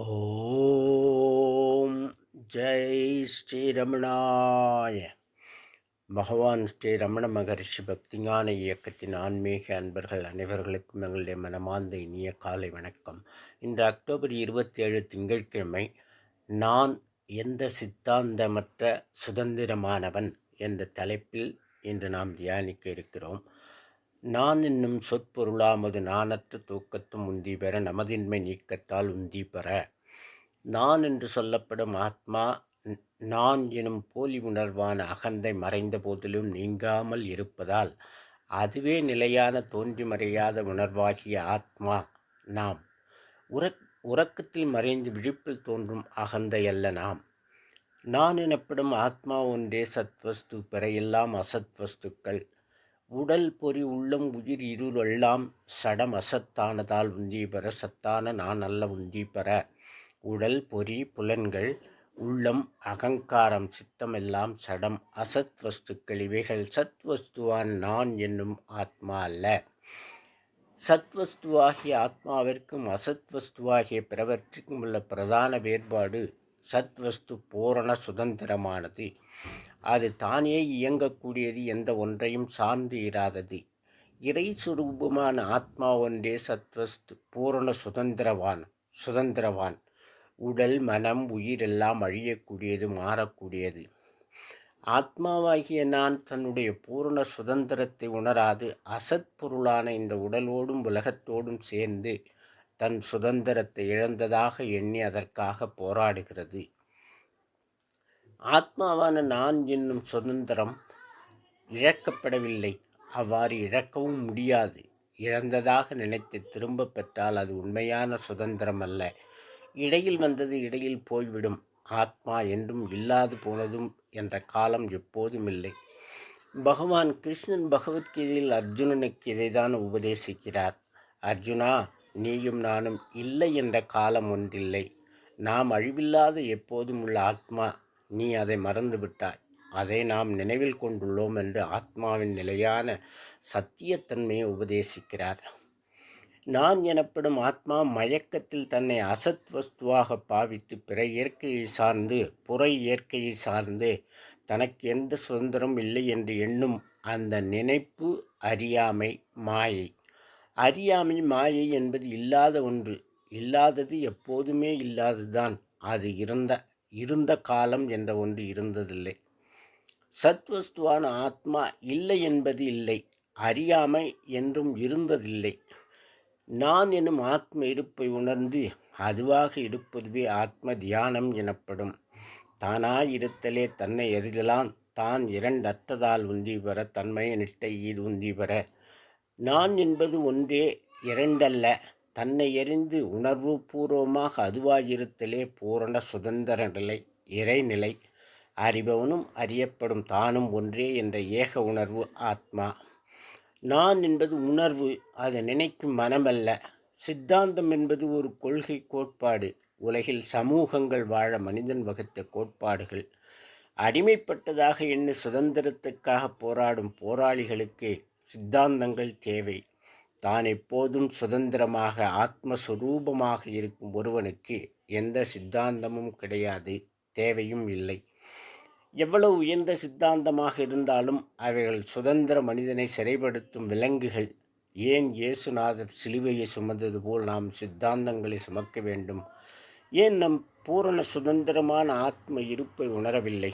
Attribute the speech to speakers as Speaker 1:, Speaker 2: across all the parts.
Speaker 1: ஓம் ஜெய் ஸ்ரீரமணாய. பகவான் ஸ்ரீ ரமண மகரிஷி பக்திஞான இயக்கத்தின் ஆன்மீக அன்பர்கள் அனைவர்களுக்கும் எங்களுடைய மனமார்ந்த இனிய காலை வணக்கம். இன்று அக்டோபர் இருபத்தி ஏழு திங்கட்கிழமை நான் எந்த சித்தாந்தமற்ற சுதந்திரமானவன் என்ற தலைப்பில் இன்று நாம் தியானிக்க இருக்கிறோம். நான் என்னும் சொற்பொருளாமது நானற்ற தூக்கத்தும் உந்தி பெற நமதின்மை நீக்கத்தால் உந்தி பெற. நான் என்று சொல்லப்படும் ஆத்மா நான் எனும் போலி உணர்வான அகந்தை மறைந்த போதிலும் நீங்காமல் இருப்பதால் அதுவே நிலையான தோன்றி மறையாத உணர்வாகிய ஆத்மா நாம். உறக் உறக்கத்தில் மறைந்து விழிப்பில் தோன்றும் அகந்தை அல்ல நாம். நான் எனப்படும் ஆத்மா ஒன்றே சத்வஸ்து பிறையெல்லாம் அசத்வஸ்துக்கள். உடல் பொறி உள்ளம் உயிர் இருளெல்லாம் சடம் அசத்தானதால் உந்தி பெற சத்தான நான் அல்ல உந்தி பெற. உடல் பொறி புலன்கள் உள்ளம் அகங்காரம் சித்தமெல்லாம் சடம் அசத் வஸ்துக்கள் இவைகள் சத்வஸ்துவான் நான் என்னும் ஆத்மா அல்ல. சத்வஸ்துவாகிய ஆத்மாவிற்கும் அசத்வஸ்துவாகிய பிறவற்றிற்கும் உள்ள பிரதான வேறுபாடு சத்வஸ்து பூரண சுதந்திரமானது. அது தானே இயங்கக்கூடியது எந்த ஒன்றையும் சார்ந்து இராதது. இறை சுரூபமான ஆத்மா ஒன்றே சத்வஸ்து பூரண சுதந்திரவான் சுதந்திரவான். உடல் மனம் உயிர் எல்லாம் அழியக்கூடியது மாறக்கூடியது. ஆத்மாவாகிய நான் தன்னுடைய பூரண சுதந்திரத்தை உணராது அசத் பொருளான இந்த உடலோடும் உலகத்தோடும் சேர்ந்து தன் சுதந்திரத்தை இழந்ததாக எண்ணி அதற்காக போராடுகிறது. ஆத்மாவான நான் என்னும் சுதந்திரம் இழக்கப்படவில்லை. அவ்வாறு இழக்கவும் முடியாது. இழந்ததாக நினைத்து திரும்ப பெற்றால் அது உண்மையான சுதந்திரம் அல்ல. இடையில் வந்தது இடையில் போய்விடும். ஆத்மா என்றும் இல்லாது போனதும் என்ற காலம் எப்போதும் இல்லை. பகவான் கிருஷ்ணன் பகவத்கீதையில் அர்ஜுனனுக்கு இதைதான் உபதேசிக்கிறார். அர்ஜுனா நீயும் நானும் இல்லை என்ற காலம் ஒன்றில்லை. நாம் அழிவில்லாத எப்போதும் உள்ள ஆத்மா நீ அதை மறந்து விட்டாய் அதை நாம் நினைவில் கொண்டுள்ளோம் என்று ஆத்மாவின் நிலையான சத்தியத்தன்மையை உபதேசிக்கிறார். நான் எனப்படும் ஆத்மா மயக்கத்தில் தன்னை அசத் வஸ்துவாக பாவித்து பிற இயற்கையை சார்ந்து புற இயற்கையை சார்ந்து தனக்கு எந்த சுதந்திரம் இல்லை என்று எண்ணும் அந்த நினைப்பு அறியாமை மாயை. அறியாமை மாயை என்பது இல்லாத ஒன்று. இல்லாதது எப்போதுமே இல்லாததுதான். அது இருந்த இருந்த காலம் என்ற ஒன்று இருந்ததில்லை. சத்வஸ்துவான ஆத்மா இல்லை என்பது இல்லை அறியாமை என்றும் இருந்ததில்லை. நான் எனும் ஆத்ம இருப்பை உணர்ந்து அதுவாக இருப்பதுவே ஆத்ம தியானம் எனப்படும். தானாய் இருத்தலே தன்னை எறிதலான் தான் இரண்டற்றதால் உந்தி பெற தன்மையனிட்ட ஈது உந்தி பெற நான் என்பது ஒன்றே இரண்டல்ல. தன்னை எறிந்து உணர்வு பூர்வமாக அதுவாயிருத்தலே பூரண சுதந்திர நிலை இறைநிலை அறிபவனும் அறியப்படும் தானும் ஒன்றே என்ற ஏக உணர்வு ஆத்மா. நான் என்பது உணர்வு அதை நினைக்கும் மனமல்ல. சித்தாந்தம் என்பது ஒரு கொள்கை கோட்பாடு. உலகில் சமூகங்கள் வாழ மனிதன் வகுத்த கோட்பாடுகள். அடிமைப்பட்டதாக எண்ணு சுதந்திரத்துக்காக போராடும் போராளிகளுக்கு சித்தாந்தங்கள் தேவை. தான் எப்போதும் சுதந்திரமாக ஆத்மஸ்வரூபமாக இருக்கும் ஒருவனுக்கு எந்த சித்தாந்தமும் கிடையாது தேவையும் இல்லை. எவ்வளவு உயர்ந்த சித்தாந்தமாக இருந்தாலும் அவைகள் சுதந்திர மனிதனை சிறைப்படுத்தும் விலங்குகள். ஏன் இயேசுநாதர் சிலுவையை சுமந்தது போல் நாம் சித்தாந்தங்களை சுமக்க வேண்டும்? ஏன் நம் பூரண சுதந்திரமான ஆத்ம இருப்பை உணரவில்லை?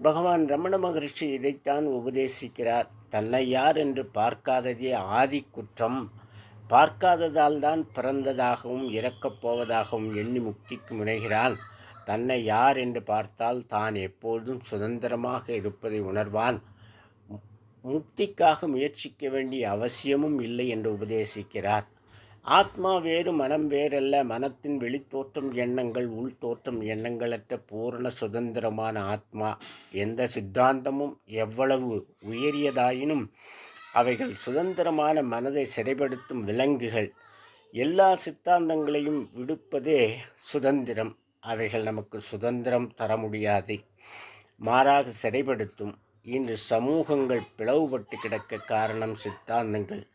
Speaker 1: பகவான் ரமண மகரிஷி இதைத்தான் உபதேசிக்கிறார். தன்னை யார் என்று பார்க்காததே ஆதி குற்றம். பார்க்காததால் தான் பிறந்ததாகவும் இறக்கப் போவதாகவும் எண்ணி முக்திக்கு முனைகிறான். தன்னை யார் என்று பார்த்தால் தான் எப்பொழுதும் சுதந்திரமாக இருப்பதை உணர்வான். முக்திக்காக முயற்சிக்க வேண்டிய அவசியமும் இல்லை என்று உபதேசிக்கிறார். ஆத்மா வேறு மனம் வேறல்ல. மனத்தின் வெளித்தோற்றம் எண்ணங்கள் உள்தோற்றம் எண்ணங்களற்ற பூரண சுதந்திரமான ஆத்மா. எந்த சித்தாந்தமும் எவ்வளவு உயரியதாயினும் அவைகள் சுதந்திரமான மனதை சிறைப்படுத்தும் விலங்குகள். எல்லா சித்தாந்தங்களையும் விடுப்பதே சுதந்திரம். அவைகள் நமக்கு சுதந்திரம் தர முடியாது. மாறாக சிறைப்படுத்தும். இன்று சமூகங்கள் பிளவுபட்டு கிடக்க காரணம் சித்தாந்தங்கள்.